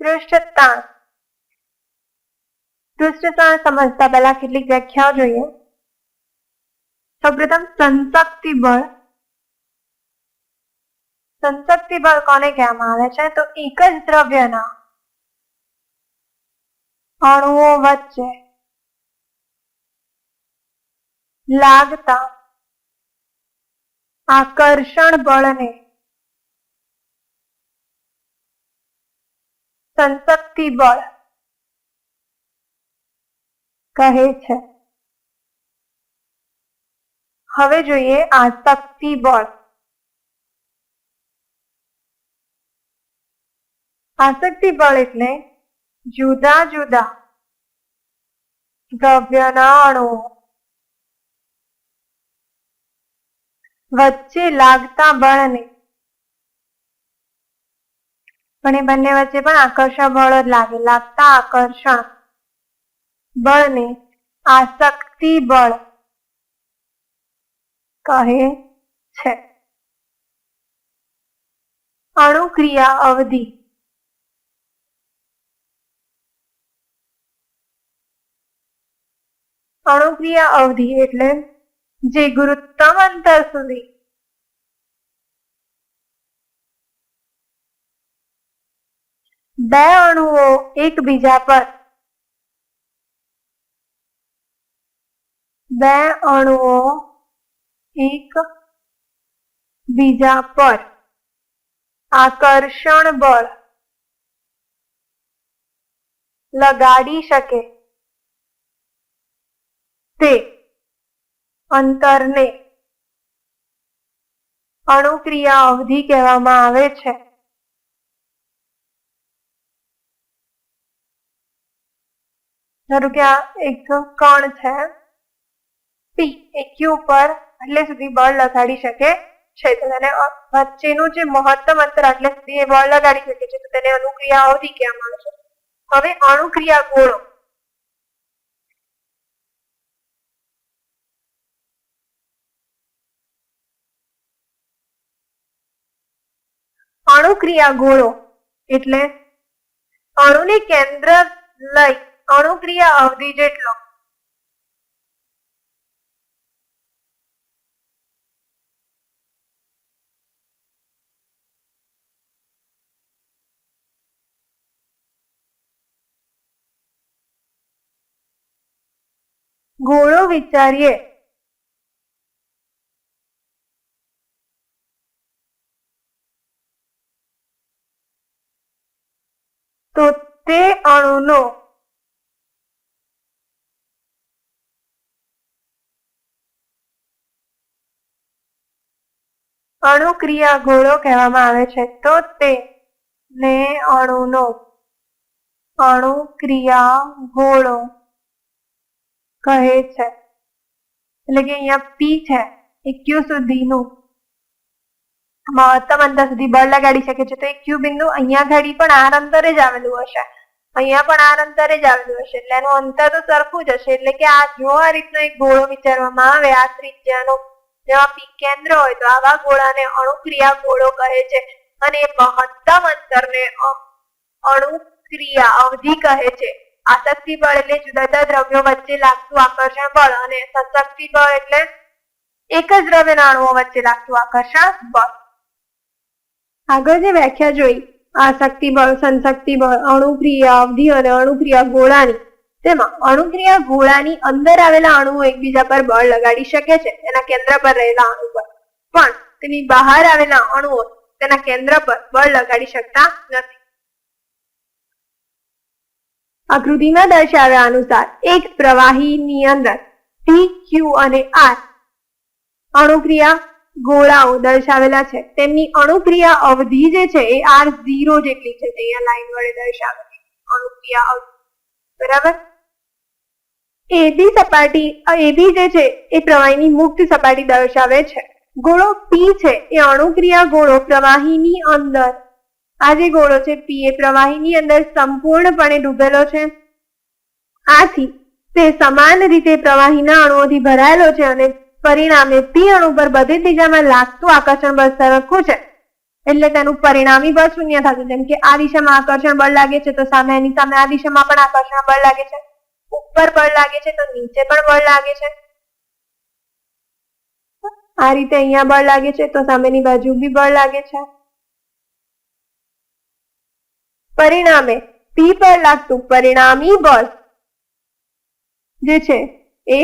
પૃષ્ઠતાણ પૃષ્ઠતાણ સમજતા પહેલા કેટલીક વ્યાખ્યાઓ જોઈએ. સૌપ્રથમ સંશક્તિ બળ સંશક્તિ બળ કોને કહેવામાં આવે છે? તો એક જ દ્રવ્યના અણુઓ વચ્ચે લાગતા આકર્ષણ બળને સંશક્તિ બળ કહે છે. હવે જોઈએ આસક્તિ બળ. આસક્તિ બળ એટલે જુદા જુદા દ્રવ્યના અણુઓ વચ્ચે લાગતા બળને પણ એ બંને વચ્ચે પણ આકર્ષણ બળ જ લાગે, લાગતા આકર્ષણ બળને આસક્તિ બળ કહે છે. અણુક્રિયા અવધિ. અણુક્રિયા અવધિ એટલે જે ગુરુત્તમ અંતર સુધી બે અણુઓ એકબીજા પર. બે અણુઓ એક બીજા પર. આકર્ષણ બળ લગાડી શકે. તે અંતરને અણુક્રિયા અવધિ કહેવામાં આવે છે. ધારો કે આ એક કણ છે પી એ ક્યુ પર એટલે સુધી બળ લગાડી શકે છે. તો તેને વચ્ચેનું જે મહત્તમ અંતર એટલે સુધી એ બળ લગાડી શકે છે. તો તેને અનુક્રિયા અવધિ કહેવામાં આવે છે. હવે અણુક્રિયા ગોળો. અણુક્રિયા ગોળો એટલે અણુને કેન્દ્ર લઈ અણુક્રિયા અવધિ જેટલો. ગોળો વિચારીએ. તો તે અણુનો અણુક્રિયા ગોળો કહેવામાં આવે છે. તો તે ને અણુનો અણુક્રિયા ગોળો કહે છે. એટલે કે અહીંયા પી છે. એ ક્યુ સુધીનું મહત્તમ અંતર સુધી બળ લગાડી શકે છે. તો એ ક્યુ બિંદુ અહીંયા ઘડી પણ આર અંતરે જ આવેલું હશે. અહીંયા પણ આર અંતરે જ આવેલું હશે. એટલે એનું અંતર તો સરખું જ હશે. એટલે કે આ જો આ રીતનો એક ગોળો વિચારવામાં આવે, આ ત્રિજ્યાનો જેમાં કેન્દ્ર હોય તો આવા ગોળાને અણુક્રિયા ગોળો કહે છે અને મહત્તમ અંતરને અણુક્રિયા અવધિ કહે છે. આસક્તિ બળ એટલે જુદા જુદા દ્રવ્યો વચ્ચે લાગતું આકર્ષણ બળ અને સશક્તિ બળ એટલે એક જ દ્રવ્યના અણુઓ વચ્ચે લાગતું આકર્ષણ બળ. આગળ જે વ્યાખ્યા જોઈ, આસક્તિ બળ, સંશક્તિ બળ, અણુક્રિયા અવધિ અને અણુક્રિયા ગોળાની. તેમાં અણુક્રિયા ગોળાની અંદર આવેલા અણુઓ એકબીજા પર બળ લગાડી શકે છે, તેના કેન્દ્ર પર રહેલા અણુ પર. પણ તેની બહાર આવેલા અણુઓ તેના કેન્દ્ર પર બળ લગાડી શકતા નથી. આકૃતિમાં દર્શાવ્યા અનુસાર એક પ્રવાહીની અંદર પી ક્યુ અને આર અણુક્રિયા ગોળાઓ દર્શાવેલા છે. તેમની અણુક્રિયા અવધિ જે છે એ આર ઝીરો જેટલી છે, તે અહીંયા લાઈન વડે દર્શાવેલી અણુક્રિયા અવધિ. બરાબર? એબી સપાટી એબી જે છે, એ પ્રવાહીની મુક્ત સપાટી દર્શાવે છે. ગોળો પી છે, એ અણુક્રિયા ગોળો પ્રવાહીની અંદર. આ જે ગોળો છે પી એ પ્રવાહીની અંદર સંપૂર્ણપણે ડૂબેલો છે. આથી, તે સમાન રીતે પ્રવાહીના અણુઓથી ભરાયેલો છે અને પરિણામે પી અણુ પર બધી દિશામાં લાગતું આકર્ષણ બળ સરખું છે. એટલે તેનું પરિણામી બળ શૂન્ય થશે જેમ કે આ દિશામાં આકર્ષણ બળ લાગે છે, તો સામે એની સામે આ દિશામાં પણ આકર્ષણ બળ લાગે છે. ઉપર બળ લાગે છે તો નીચે પણ બળ લાગે છે. આ રીતે અહીંયા બળ લાગે છે તો સામેની બાજુ બી બળ લાગે છે. પરિણામે પી પર લાગતું પરિણામી બળ જે છે એ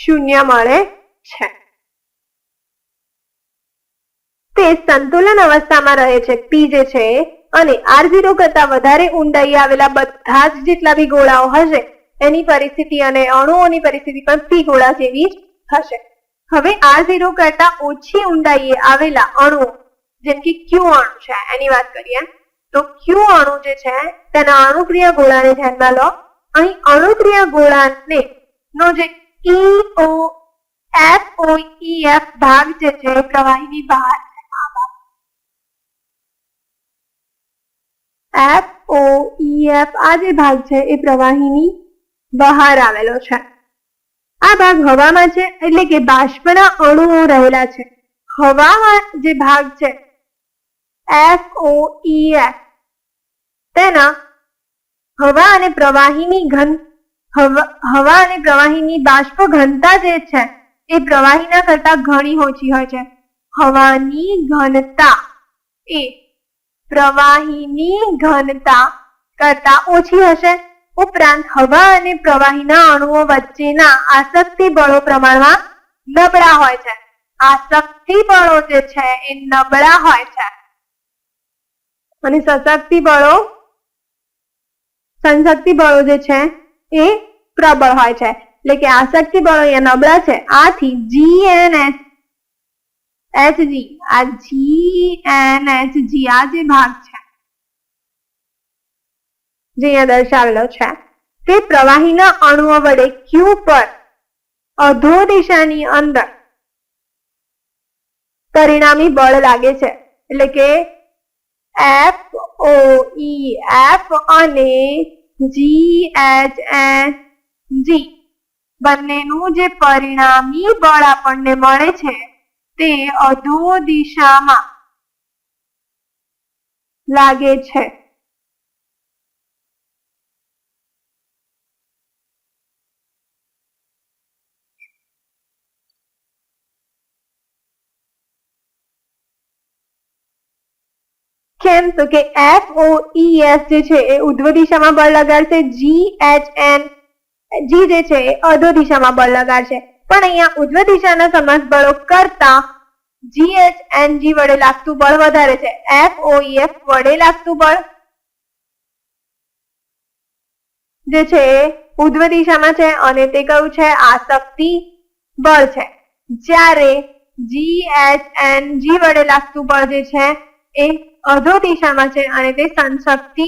શૂન્ય મળે છે. તે સંતુલન અવસ્થામાં રહે છે. પી જે છે અને આર ઝીરો કરતા વધારે ઊંડાઈ આવેલા બધા જ જેટલા બી ગોળાઓ હશે એની પરિસ્થિતિ અને અણુઓની પરિસ્થિતિ પણ પી ગોળા જેવી જ થશે હવે આર ઝીરો કરતા ઓછી ઊંડાઈએ આવેલા અણુઓ જેમ કે ક્યુ અણુ છે, એની વાત કરીએ, તો ક્યુ અણુ જે છે, તેના અણુક્રિયા ગોળાને ધ્યાનમાં લો. અહીં અણુક્રિયા ગોળાને નો જે ઈ ઓ એફ ઓ એફ ભાગ જે છે પ્રવાહીની બહાર એફ ઓ એફ આ જે ભાગ છે, એ પ્રવાહીની બહાર આવેલો છે. આ ભાગ હવામાં છે એટલે કે બાષ્પના અણુઓ રહેલા છે. હવામાં જે ભાગ છે એફ ઓ એફ તેના હવા અને પ્રવાહીની ઘન હવા અને પ્રવાહીની બાષ્પ ઘનતા જે છે, એ પ્રવાહીના કરતા ઘણી ઓછી હોય છે. હવાની ઘનતા એ પ્રવાહીની ઘનતા કરતા ઓછી હશે. ઉપરાંત હવા અને પ્રવાહીના અણુઓ વચ્ચેના આસક્તિ બળો પ્રમાણમાં નબળા હોય છે. આસક્તિ બળો જે છે એ નબળા હોય છે. અને સશક્તિ બળો, સંશક્તિ બળો જે છે એ પ્રબળ હોય છે. એટલે કે આસક્તિ બળો અહીંયા નબળા છે. આથી G N H H G આ જી એન એચ જી આ જે ભાગ છે જે અહીંયા દર્શાવેલો છે, તે પ્રવાહીના અણુઓ વડે ક્યુ પર અધો દિશાની અંદર પરિણામી બળ લાગે છે. એટલે કે એફ ઓ ઈ એફ અને જી એચ એન જી બંનેનું જે પરિણામી બળ આપણને મળે છે, તે અધો દિશામાં લાગે છે. કેમ તો કે એફ ઓ ઈ એસ જે છે એ ઉધ્વ દિશામાં બળ લગાડશે જી એચ એન જી જે છે એ અધો દિશામાં બળ લગાડશે. પણ અહીંયા ઉધ્વ દિશાના સમાસ બળો કરતા જી એચ એન જી વડે લાગતું બળ વધારે છે. એફ ઓ ઈ એફ વડે લાગતું બળ જે છે એ ઉધ્વ દિશામાં છે અને તે કયું છે? આ શક્તિ બળ છે. જ્યારે જી એચ એન જી વડે લાગતું બળ જે છે એ અધો દિશામાં છે અને તે સંશક્તિ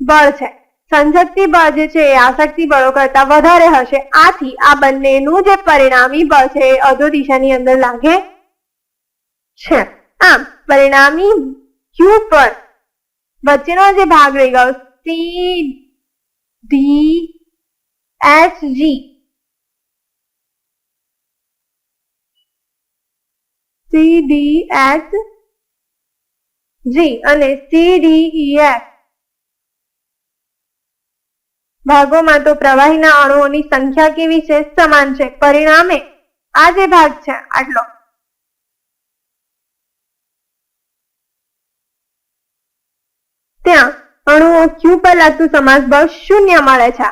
બળ છે. સંશક્તિ બળ જે છે એ આસક્તિ બળો કરતા વધારે હશે. આથી આ બંનેનું જે પરિણામી બળ છે એ અધો દિશાની અંદર લાગે છે. આમ, પરિણામી ક્યુ પર વચ્ચેનો જે ભાગ રહી ગયો C D H G C D H G અને સી ડી એફ ભાગોમાં તો પ્રવાહીના અણુઓની સંખ્યા કેવી છે? સમાન છે. પરિણામે આ જે ભાગ છે, આટલો. ત્યાં અણુઓ ક્યુ પર લાગતું સમાસ બળ શૂન્ય મળે છે.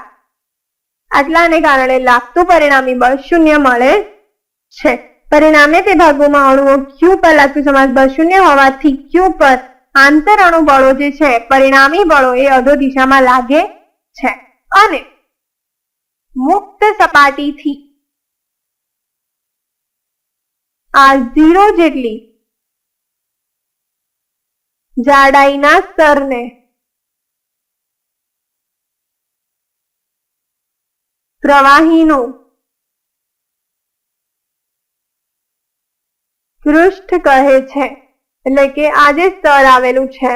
આટલાને કારણે લાગતું પરિણામી બળ શૂન્ય મળે છે. પરિણામે તે ભાગોમાં અણુઓ ક્યુ પર લાગતું સમાસ બળ શૂન્ય હોવાથી ક્યુ પર આંતર અણુ બળો જે છે, પરિણામી બળો એ અધો દિશામાં લાગે છે. અને મુક્ત સપાટીથી આ ઝીરો જેટલી જાડાઈના સ્તરને પ્રવાહીનું પૃષ્ઠ કહે છે. એટલે કે આ જે સ્તર આવેલું છે.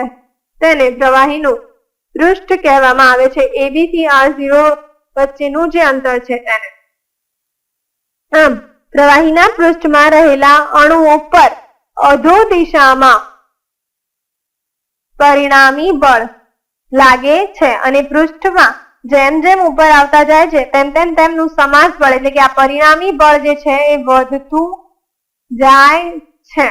તેને પ્રવાહીનું પૃષ્ઠ કહેવામાં આવે છે. એબીસી આર ઝીરો વચ્ચેનું જે અંતર છે તેને. આમ, પ્રવાહીના પૃષ્ઠમાં રહેલા અણુઓ પર અધો દિશામાં પરિણામી બળ લાગે છે અને પૃષ્ઠમાં જેમ જેમ ઉપર આવતા જાય છે, તેમ તેમ તેમનું સમાજ બળ, એટલે કે આ પરિણામી બળ જે છે, એ વધતું જાય છે.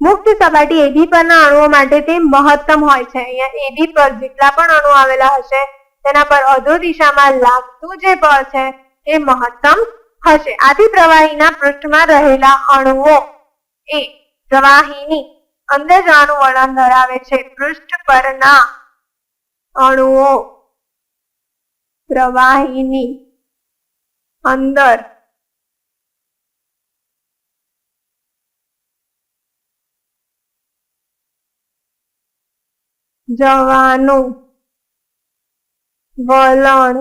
મુક્ત સપાટી એબી પરના અણુઓ માટે તે મહત્તમ હોય છે. અહીંયા એબી પર જેટલા પણ અણુ આવેલા હશે, તેના પર અધો દિશામાં લાગતું જે બળ છે એ મહત્તમ હશે. આથી પ્રવાહીના પૃષ્ઠમાં રહેલા અણુઓ એ પ્રવાહીની અંદર જવાનું વલણ ધરાવે છે. પૃષ્ઠ પરના અણુઓ પ્રવાહીની અંદર જવાનું. વલણ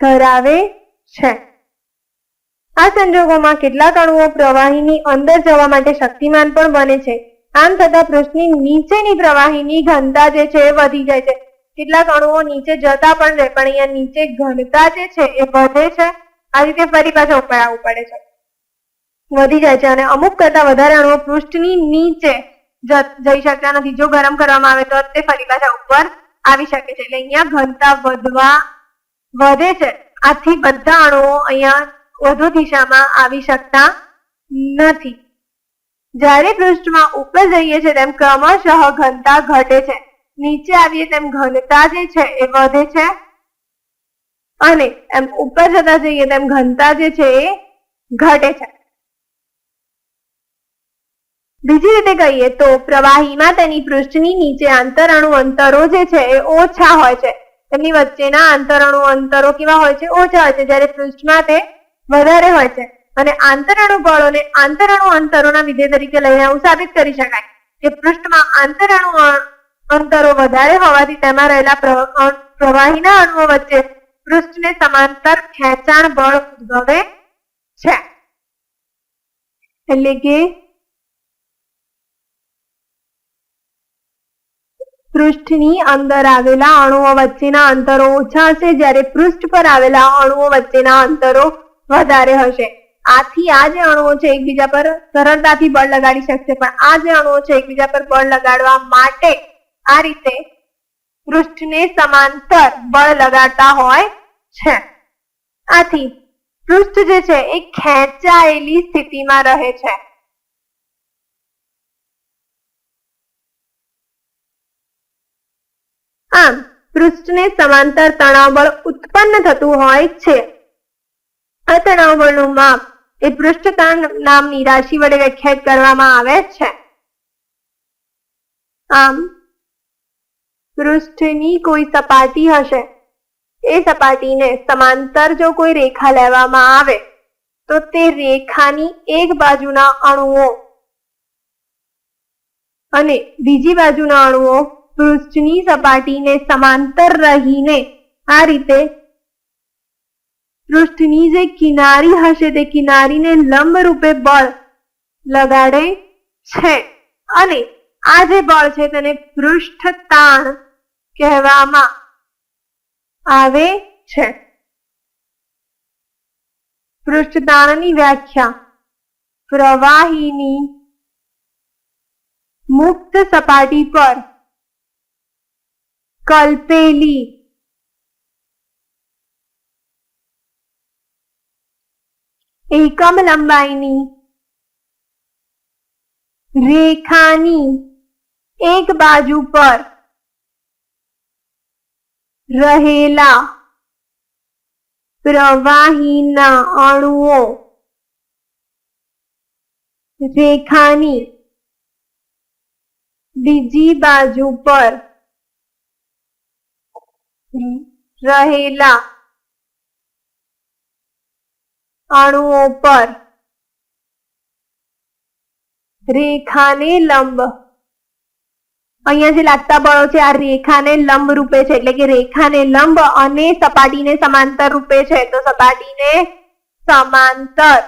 ધરાવે છે. આ સંજોગોમાં કેટલાક અણુઓ પ્રવાહીની અંદર જવા માટે શક્તિમાન પણ બને છે. આમ થતાં પૃષ્ઠની નીચેની પ્રવાહીની ઘનતા જે છે એ વધી જાય છે. કેટલાક અણુઓ નીચે જતા પણ રહે, પણ અહીંયા નીચે ઘનતા જે છે એ વધે છે. આ રીતે ફરી પાછા ઉપર આવવું પડે છે. વધી જાય છે અને અમુક કરતા વધારે અણુઓ પૃષ્ઠની નીચે જઈ શકતા નથી. જો ગરમ કરવામાં આવે તો તે ફરી પાછા ઉપર આવી શકે છે. એટલે અહીંયા ઘનતા વધવા વધે છે. આથી બધા અણુઓ અહીંયા વધુ દિશામાં આવી શકતા નથી. જ્યારે પૃષ્ઠમાં ઉપર જઈએ છે તેમ ક્રમશઃ ઘનતા ઘટે છે. નીચે આવીએ તેમ ઘનતા જે છે એ વધે છે. અને એમ ઉપર જતા જઈએ તેમ ઘનતા જે છે એ ઘટે છે. બીજી રીતે કહીએ તો પ્રવાહીમાં તેની પૃષ્ઠની નીચે આંતરણુ અંતરો જે છે એ ઓછા હોય છે. તેમની વચ્ચેના આંતરણુ અંતરો કેવા હોય છે? ઓછા હોય છે. જ્યારે પૃષ્ઠમાં તે વધારે હોય છે. અને આંતરણુ બળોને આંતરણુ અંતરોના વિધેય તરીકે લઈને આવું સાબિત કરી શકાય. કે પૃષ્ઠમાં આંતરણુ અંતરો વધારે હોવાથી તેમાં રહેલા પ્રવાહીના અણુઓ વચ્ચે પૃષ્ઠને સમાંતર ખેંચાણ બળ ઉદભવે છે. એટલે કે પૃષ્ઠની અંદર આવેલા અણુઓ વચ્ચેના અંતરો ઓછા હશે જ્યારે પૃષ્ઠ પર આવેલા અણુઓ વચ્ચેના અંતરો વધારે હશે. આથી આ જે અણુઓ છે એકબીજા પર સરળતાથી બળ લગાડી શકશે. પણ આ જે અણુઓ છે એકબીજા પર બળ લગાડવા માટે આ રીતે પૃષ્ઠને સમાંતર બળ લગાડતા હોય છે. આથી પૃષ્ઠ જે છે એ ખેંચાયેલી સ્થિતિમાં રહે છે. આમ, પૃષ્ઠને સમાંતર તણાવ બળ ઉત્પન્ન થતું હોય છે. આ તણાવ બળનું માપ એ પૃષ્ઠ નામની રાશિ વડે વ્યાખ્યાયિત કરવામાં આવે છે. આમ, પૃષ્ઠની કોઈ સપાટી હશે, એ સપાટીને સમાંતર જો કોઈ રેખા લેવામાં આવે, તો તે રેખાની એક બાજુના અણુઓ અને બીજી બાજુના અણુઓ પૃષ્ઠની સપાટીને સમાંતર રહીને આ રીતે પૃષ્ઠની જે કિનારી હશે તે કિનારીને લંબ રૂપે બળ લગાડે છે. અને આ જે બળ છે તેને પૃષ્ઠ તાણ કહેવામાં આવે છે. પૃષ્ઠ તાણની વ્યાખ્યા. પ્રવાહીની મુક્ત સપાટી પર કલ્પેલી એકમ લંબાઈની રેખાની એક બાજુ પર રહેલા પ્રવાહીના અણુઓ રેખાની બીજી બાજુ પર રહેલા અણુઓ પર રેખાને લંબ, અહીંયા જે લાગતા બળો છે, આ રેખાને લંબ રૂપે છે, એટલે કે રેખાને લંબ અને સપાટીને સમાંતર રૂપે છે, તો સપાટીને સમાંતર.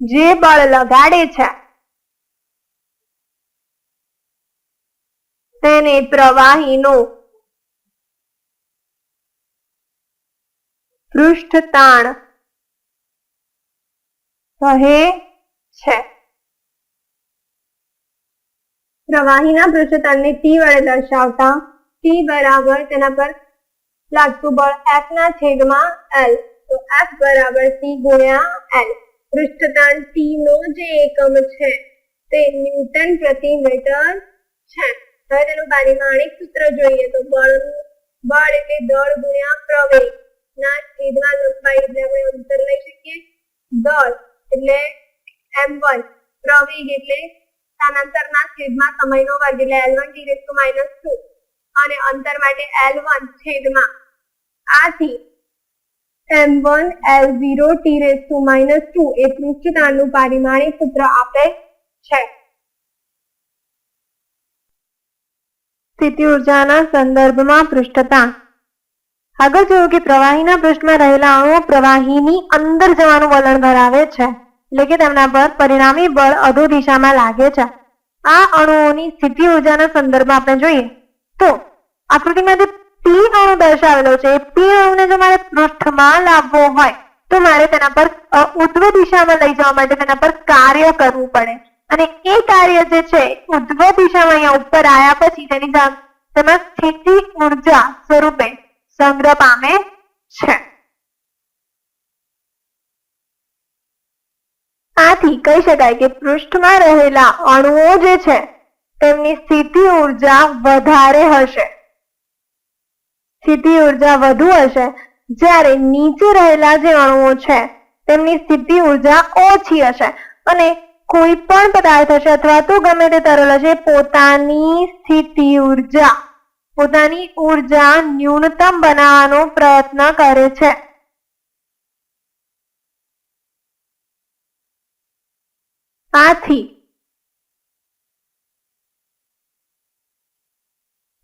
જે બળ લગાડે છે તેને પ્રવાહીનો પૃષ્ઠ તાણ કહે છે. પ્રવાહીના પૃષ્ઠતાણને ટી વડે દર્શાવતા ટી બરાબર તેના પર લાગતું બળ એફ ના છેદમાં એલ તો એફ બરાબર ટી ગુણ્યા એલ પૃષ્ઠતાણ ટી નો જે એકમ છે તે ન્યૂટન પ્રતિ મીટર છે. હવે તેનું પારિમાણિક સૂત્ર જોઈએ તો બળ બળ એટલે દળ ગુણ્યા પ્રવેગ. ના છેદમાં લંબાઈ એટલે આપણે અંતર લઈ શકીએ. દળ એટલે m1 પ્રવેગ એટલે સ્થાનાંતરના છેદમાં સમયનો વર્ગ એટલે L1 t raised two minus 2 અને અંતર માટે L1 છેદમાં. આથી m1 L0 t raise to minus 2 એ પૃષ્ઠતાણનું પારિમાણિક સૂત્ર આપે છે. સ્થિતિ ઉર્જાના સંદર્ભમાં પૃષ્ઠતા. આગળ જોયું કે પ્રવાહીના પૃષ્ઠમાં રહેલા અણુઓ પ્રવાહીની અંદર જવાનું વલણ ધરાવે છે એટલે કે તેમના પર પરિણામી બળ અધો દિશામાં લાગે છે. આ અણુઓની સ્થિતિ ઉર્જાના સંદર્ભમાં આપણે જોઈએ તો આકૃતિમાં જે પી અણુ દર્શાવેલો છે. પી અણુને જો મારે પૃષ્ઠમાં લાવવો હોય તો મારે તેના પર અ, દિશામાં લઈ જવા માટે તેના પર કાર્ય કરવું પડે. અને એ કાર્ય જે છે ઉધ્વ દિશામાં અહીંયા ઉપર આવ્યા પછી તેની તેમાં સ્થિતિ ઊર્જા સ્વરૂપે સંગ્રહ પામે છે. આથી કહી શકાય કે પૃષ્ઠમાં રહેલા અણુઓ જે છે, તેમની સ્થિતિ ઊર્જા વધારે હશે. સ્થિતિ ઊર્જા વધુ હશે જ્યારે નીચે રહેલા જે અણુઓ છે, તેમની સ્થિતિ ઊર્જા ઓછી હશે અને કોઈ પણ પદાર્થ હશે અથવા તો ગમે તે તરલ હશે, પોતાની સ્થિતિ ઊર્જા, પોતાની ઊર્જા ન્યૂનતમ બનાવવાનો પ્રયત્ન કરે છે. આથી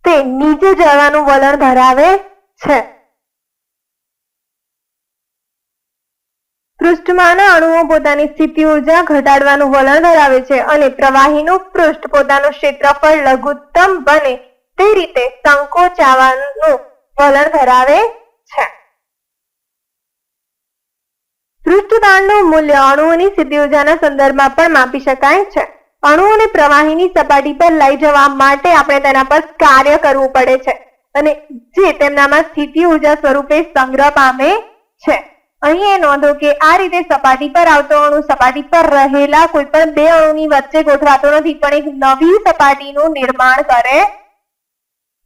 તે નીચે જવાનું વલણ ધરાવે છે. પૃષ્ઠમાંના અણુઓ પોતાની સ્થિતિ ઊર્જા ઘટાડવાનું વલણ ધરાવે છે અને પ્રવાહીનું પૃષ્ઠ પોતાનું ક્ષેત્રફળ લઘુત્તમ બને તે રીતે સંકોચાવાનું વલણ ધરાવે છે. પૃષ્ઠતાણનું મૂલ્ય અણુઓની સ્થિતિ ઉર્જાના સંદર્ભમાં પણ માપી શકાય છે. અણુઓને પ્રવાહીની સપાટી પર લઈ જવા માટે આપણે તેના પર કાર્ય કરવું પડે છે અને જે તેમનામાં સ્થિતિ ઊર્જા સ્વરૂપે સંગ્રહ પામે છે. અહીં એ નોંધો કે આ રીતે સપાટી પર આવતો અણુ સપાટી પર રહેલા કોઈ પણ બે અણુની વચ્ચે ગોઠવાતો નથી, પણ એક નવી સપાટીનું નિર્માણ કરે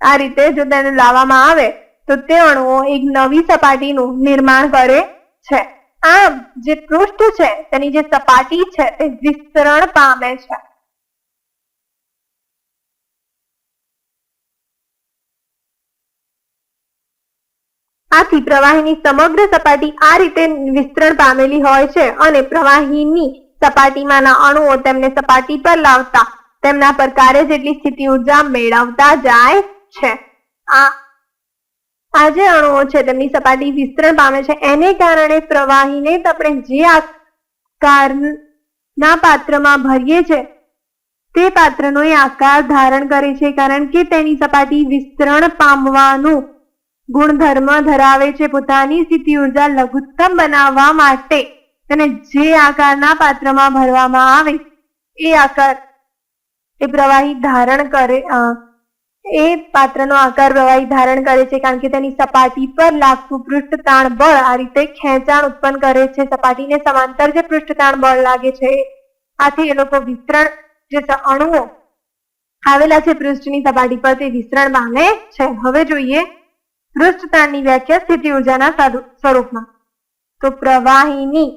આ રીતે જો તેને લાવવામાં આવે, તો તે અણુઓ એક નવી સપાટીનું નિર્માણ કરે છે. આમ, જે પૃષ્ઠ છે, તેની જે સપાટી છે, તે વિસ્તરણ પામે છે. આથી પ્રવાહીની સમગ્ર સપાટી આ રીતે વિસ્તરણ પામેલી હોય છે અને પ્રવાહીની સપાટીમાંના અણુઓ તેમને સપાટી પર લાવતા તેમના પર કાર્ય જેટલી સ્થિતિ ઊર્જા મેળવતા જાય છે. આ આ જે અણુઓ છે તેમની સપાટી વિસ્તરણ પામે છે, એને કારણે પ્રવાહીને આપણે જે આકારના પાત્રમાં ભરીએ છે, તે પાત્રનો આકાર ધારણ કરે છે, કારણ કે તેની સપાટી વિસ્તરણ પામવાનું ગુણધર્મ ધરાવે છે પોતાની સ્થિતિ ઊર્જા લઘુત્તમ બનાવવા માટે. અને જે આકારના પાત્રમાં ભરવામાં આવે, એ આકાર, એ પ્રવાહી ધારણ કરે એ પાત્રનો આકાર પ્રવાહી ધારણ કરે છે, કારણ કે તેની સપાટી પર લાગતું પૃષ્ઠતાણ બળ આ રીતે ખેંચાણ ઉત્પન્ન કરે છે. સપાટીને સમાંતર જે પૃષ્ઠતાણ બળ લાગે છે, આથી એ લોકો વિસ્તરણ, જે અણુઓ આવેલા છે પૃષ્ઠની સપાટી પર, તે વિસ્તરણ પામે છે. હવે જોઈએ પૃષ્ઠતાણની વ્યાખ્યા સ્થિતિ ઉર્જાના સ્વરૂપમાં. તો પ્રવાહીની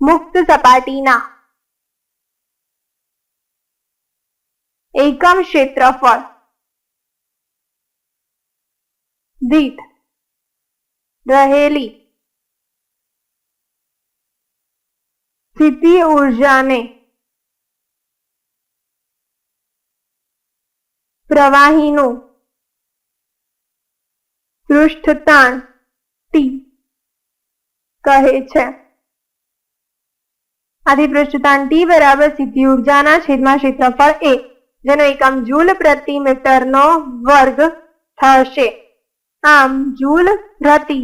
મુક્ત સપાટીના એકમ ક્ષેત્રફળ દીઠ રહેલી સ્થિતિ ઉર્જાને પ્રવાહીનું પૃષ્ઠતાણ ટી કહે છે. આથી પૃષ્ઠતાણ ટી બરાબર સીધી ઉર્જાના છેદમાં ક્ષેત્રફળ એ જેનો એકમ જૂલ પ્રતિ મીટરનો વર્ગ થશે. આમ જૂલ પ્રતિ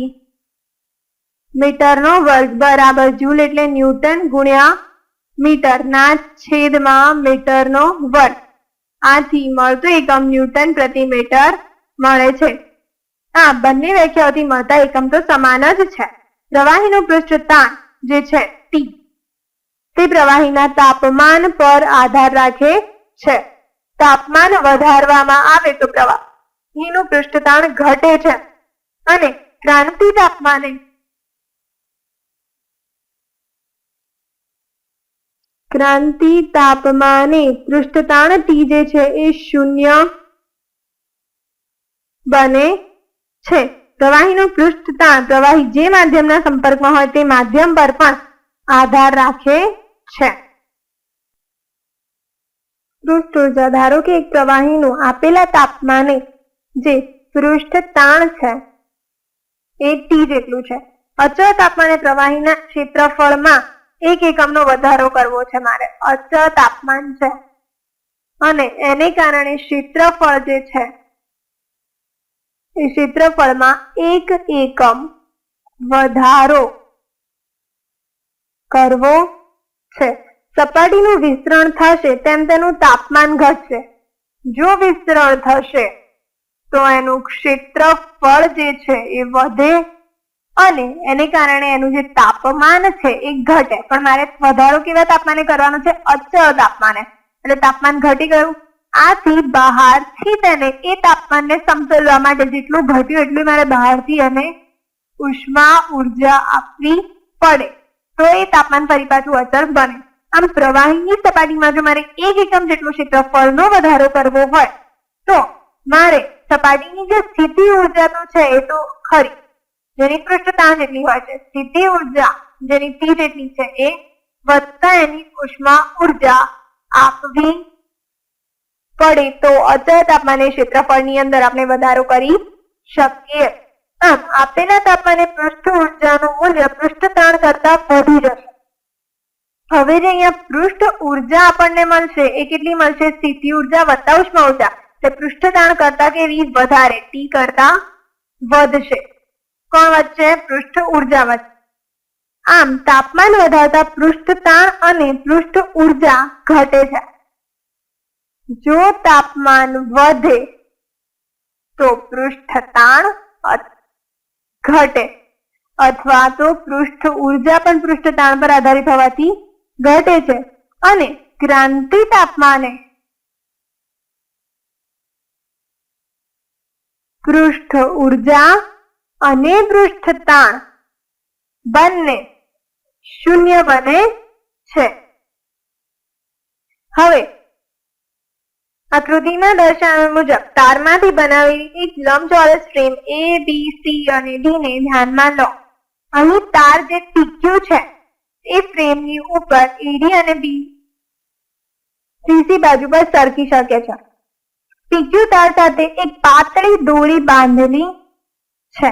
મીટરનો વર્ગ બરાબર જૂલ એટલે ન્યૂટન ગુણ્યા મીટરના છેદમાં મીટરનો વર્ગ. આથી મળતું એકમ ન્યૂટન પ્રતિ મીટર મળે છે. આ બંને વ્યાખ્યાઓથી મળતા એકમ તો સમાન જ છે. પ્રવાહીનું પૃષ્ઠ જે છે ટી તે પ્રવાહીના તાપમાન પર આધાર રાખે છે. તાપમાન વધારવામાં આવે તો પ્રવાહીનું પૃષ્ઠતાણ ઘટે છે. અને ક્રાંતિ તાપમાને ક્રાંતિ તાપમાને પૃષ્ઠતાણ ટી જે છે એ શૂન્ય બને છે. પ્રવાહીનું પૃષ્ઠતાણ પ્રવાહી જે માધ્યમના સંપર્કમાં હોય તે માધ્યમ પર પણ આધાર રાખે છે. પૃષ્ઠ ઊર્જા ધારો કે એક પ્રવાહીનું આપેલા તાપમાને જે પૃષ્ઠ તાણ છે, એ ટી જેટલું છે. અચળ તાપમાને પ્રવાહીના ક્ષેત્રફળમાં એક એકમનો વધારો કરવો છે મારે. અચળ તાપમાન છે. અને એને કારણે ક્ષેત્રફળ જે છે ક્ષેત્રફળમાં એક એકમ વધારો કરવો છે. સપાટીનું વિસ્તરણ થશે તેમ તેનું તાપમાન ઘટશે. જો વિસ્તરણ થશે, તો એનું ક્ષેત્રફળ જે છે એ વધે અને એને કારણે એનું જે તાપમાન છે એ ઘટે. પણ મારે વધારો કેવા તાપમાને કરવાનો છે? અચળ તાપમાને. એટલે તાપમાન ઘટી ગયું? આથી બહારથી તેને એ તાપમાનને સમતોલવા માટે જેટલું ઘટ્યું એટલું મારે બહારથી અને ઉષ્મા ઊર્જા આપવી પડે. તો એ તાપમાન ફરી પાછું અચળ બને. આમ પ્રવાહીની સપાટીમાં જો મારે એક એકમ જેટલું ક્ષેત્રફળનો વધારો કરવો હોય, તો મારે સપાટીની જે સ્થિતિ ઊર્જા તો છે એ તો ખરી. જેની પૃષ્ઠતાણ જેટલી હોય છે, સ્થિતિ ઊર્જા જેની ટી જેટલી છે એ વધતા એની ઉષ્મા ઊર્જા આપવી પડે તો અચળ તાપમાને ક્ષેત્રફળની અંદર આપણે વધારો કરી શકીએ. આમ, આપેલા તાપમાને પૃષ્ઠ ઉર્જાનું મૂલ્ય પૃષ્ઠતાણ કરતા વધી જશે. હવે જે અહીંયા પૃષ્ઠ ઊર્જા આપણને મળશે, એ કેટલી મળશે? સ્થિતિ ઊર્જા વત્તા ઉષ્મા ઊર્જા એટલે પૃષ્ઠતાણ કરતા કેવી વધારે ટી કરતા વધશે. કોણ વચ્ચે પૃષ્ઠ ઊર્જા વચ્ચે આમ, તાપમાન વધારતા પૃષ્ઠતાણ અને પૃષ્ઠ ઊર્જા ઘટે છે. જો તાપમાન વધે, તો પૃષ્ઠતાણ અ- ઘટે. અથવા તો પૃષ્ઠ ઊર્જા પણ પૃષ્ઠતાણ પર આધારિત હોવાથી ઘટે છે. અને ક્રાંતિ તાપમાને પૃષ્ઠ ઊર્જા અને પૃષ્ઠતાણ બંને શૂન્ય બને છે હવે આકૃતિમાં દર્શાવ્યા મુજબ તારમાંથી બનાવેલી એક લંબચોરસ ફ્રેમ એ બી સી અને ડી ને ધ્યાનમાં લો. અહીં તાર જે ટીક્યું છે, એ ફ્રેમની ઉપર એડી અને બી સીસી બાજુ પર સરકી શકે છે. ટીક્યું તાર સાથે એક પાતળી દોરી બાંધેલી છે.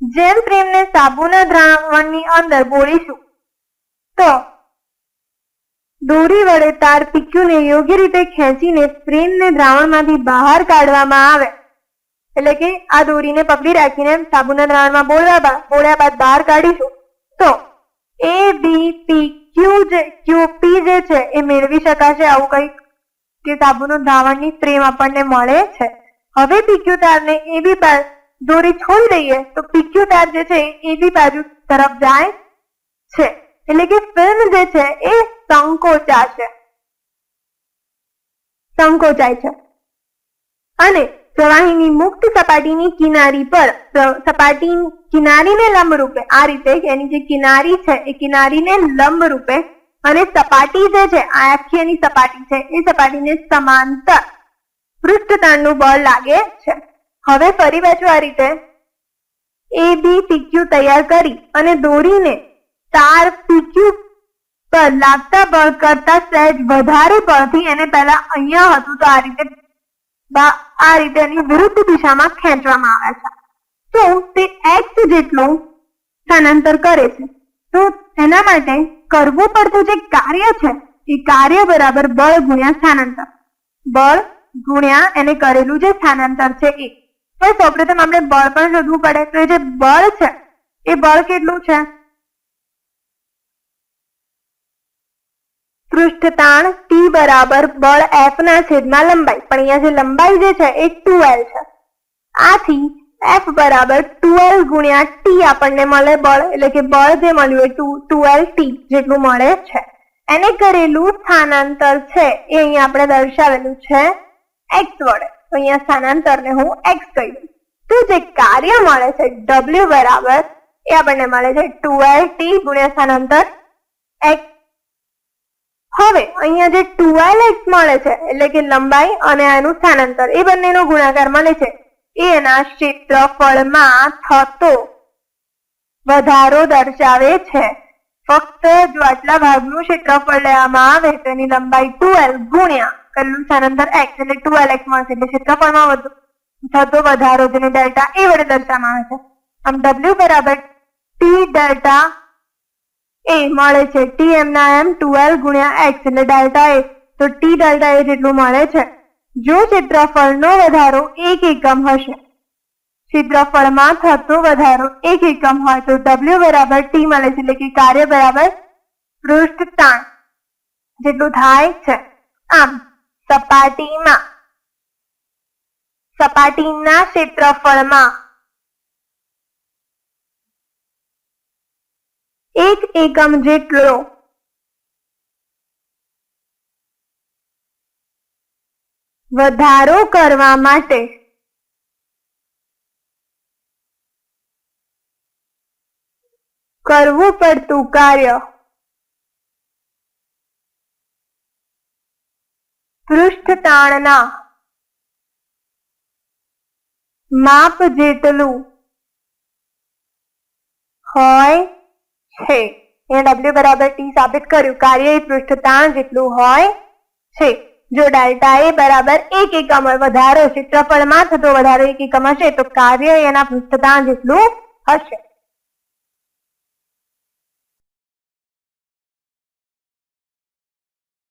જેમ ફ્રેમને સાબુના દ્રાવણની અંદર બોળીશું, તો દોરી વડે તાર પીક્યુને યોગ્ય રીતે ખેંચીને ફ્રેમને દ્રાવણમાંથી બહાર કાઢવામાં આવે. એટલે કે આ દોરીને પકડી રાખીને સાબુના દ્રાવણમાં બોળવા બોળ્યા બાદ બહાર કાઢીશું. તો એ બી પી ક્યુ જે ક્યુ પી જે છે એ મેળવી શકાશે આવું કંઈક કે સાબુનું દ્રાવણની સ્પ્રેમ આપણને મળે છે. હવે પીક્યુ તારને એ બા- દોરી છોડી દઈએ તો પીક્યુ તાર જે છે એ બી બાજુ તરફ જાય છે. એટલે કે ફિલ્મ જે છે એ સંકોચાશે સંકોચાય છે. અને પ્રવાહીની મુક્ત સપાટીની કિનારી પર સપાટી કિનારીને લંબ રૂપે આ રીતે એની જે કિનારી છે એ કિનારીને લંબ અને સપાટી જે છે, આ આખી સપાટી છે, એ સપાટીને સમાંતર પૃષ્ઠતાણનું બળ લાગે છે. હવે ફરી પાછું આ રીતે એ બી તૈયાર કરી અને દોરીને તાર પીક્યુ પર લાગતા બળ કરતા સહેજ વધારે બળથી એને પહેલા અહીંયા હતું તો આ રીતે આ રીતે એની વિરુદ્ધ દિશામાં ખેંચવામાં આવે છે. તો તે એક્સ જેટલું સ્થાનાંતર કરે છે. તો એના માટે કરવું પડતું જે કાર્ય છે, એ કાર્ય બરાબર બળ ગુણ્યા સ્થાનાંતર. બળ ગુણ્યા એને કરેલું જે સ્થાનાંતર છે એ. તો સૌપ્રથમ આપણે બળ પણ શોધવું પડે. તો જે બળ છે, એ બળ કેટલું છે? પૃષ્ઠતાણ ટી બરાબર બળ એફ ના છેદમાં લંબાઈ. પણ અહીંયા જે લંબાઈ જે છે એ ટુએલ છે. આથી એફ બરાબર ટુએલ ગુણ્યા ટી આપણને મળે બળ. એટલે કે બળ જે મળ્યું એ ટુ, ટુએલ ટી જેટલું મળે છે. એને કરેલું સ્થાનાંતર છે. એ અહીંયા આપણે દર્શાવેલું છે એક્સ વડે. તો અહીંયા સ્થાનાંતરને હું એક્સ કહી દઉં. તો જે કાર્ય મળે છે ડબલ્યુ બરાબર, એ આપણને મળે છે ટુએલ ટી ગુણ્યા સ્થાનાંતર એક્સ હવે અહીંયા જે ટુએલ એક્સ મળે છે, એટલે કે લંબાઈ અને આનું સ્થાનાંતર, એ બંનેનો ગુણાકાર મળે છે. એના ક્ષેત્રફળમાં થતો વધારો દર્શાવે છે. ફક્ત જો આટલા ભાગનું ક્ષેત્રફળ લેવામાં આવે, તો એની લંબાઈ ટુએલ ગુણ્યા કરેલું સ્થાનાંતર એક્સ એટલે ટુએલ એક્સ મળશે, એટલે ક્ષેત્રફળમાં વધુ થતો વધારો જેને ડેલ્ટા એ વડે દર્શાવવામાં આવે છે. આમ ડબલ્યુ બરાબર ટી ડેલ્ટા એ મળે છે. ટી એમ ના એમ ટુએલ ગુણ્યા એક્સ એટલે ડેલ્ટા એ તો ટી ડેલ્ટા એ જેટલું મળે છે. જો ક્ષેત્રફળનો વધારો એક એકમ હશે. ક્ષેત્રફળમાં થતો વધારો એક એકમ હોય તો ડબલ્યુ બરાબર ટી મળે છે. એટલે કે કાર્ય બરાબર પૃષ્ઠ તાણ જેટલું થાય છે. આમ, સપાટીમાં, સપાટીના ક્ષેત્રફળમાં એક એકમ જેટલો. વધારો કરવા માટે. કરવું પડતું કાર્ય. પૃષ્ઠતાણના. માપ જેટલું. હોય છે. એ ડબલ્યુ બરાબર ટી સાબિત કર્યું. કાર્ય એ પૃષ્ઠતાણ જેટલું હોય છે. જો ડેલ્ટા એ બરાબર એક એકમ વધારો ક્ષેત્રફળમાં થતો વધારો એક એકમ હશે તો કાર્ય એના પૃષ્ઠતાણ જેટલું હશે.